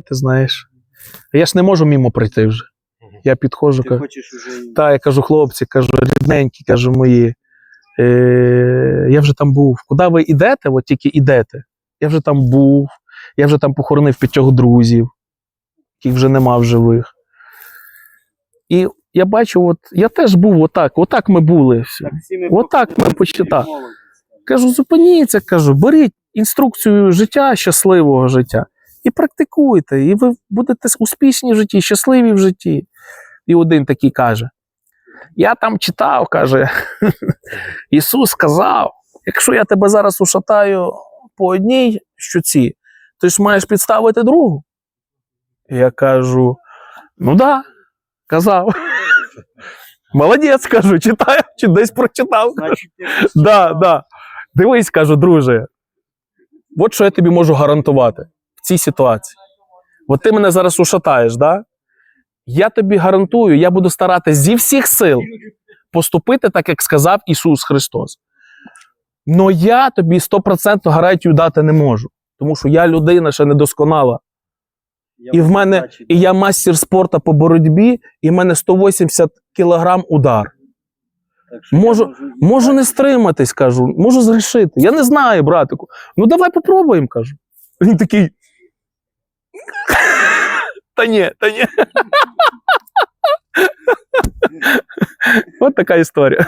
ти знаєш. Я ж не можу мімо пройти вже. Я підходжу, кажу, уже. та, я кажу, хлопці, кажу, рідненькі, кажу, мої. Е, я вже там був. Куди ви йдете, от тільки йдете. Я вже там був, я вже там похоронив п'ятьох друзів, яких вже нема в живих. І я бачу, от я теж був отак, отак ми були. Так, всі ми Отак ми почитали. Кажу, зупиніться, кажу, беріть інструкцію життя, щасливого життя, і практикуйте, і ви будете успішні в житті, щасливі в житті. І один такий каже: Я там читав, каже, Ісус сказав: якщо я тебе зараз ушатаю по одній щуці, ти ж маєш підставити другу. Я кажу: ну да, казав. Молодець, кажу, читаю, чи десь прочитав. Значить, Да, да. Дивись, кажу, друже. От що я тобі можу гарантувати цій ситуації. От ти мене зараз ушатаєш, да? Я тобі гарантую, я буду старатися зі всіх сил поступити так, як сказав Ісус Христос. Но я тобі 100% гарантію дати не можу. Тому що я людина ще недосконала. Я І в мене, і я мастер спорту по боротьбі, і в мене 180 кілограм удар. Так можу- Можу не стриматись, кажу, можу згрішити. Я не знаю, братику. Ну давай попробуємо, кажу. Він такий. Та ні, та ні. От така історія.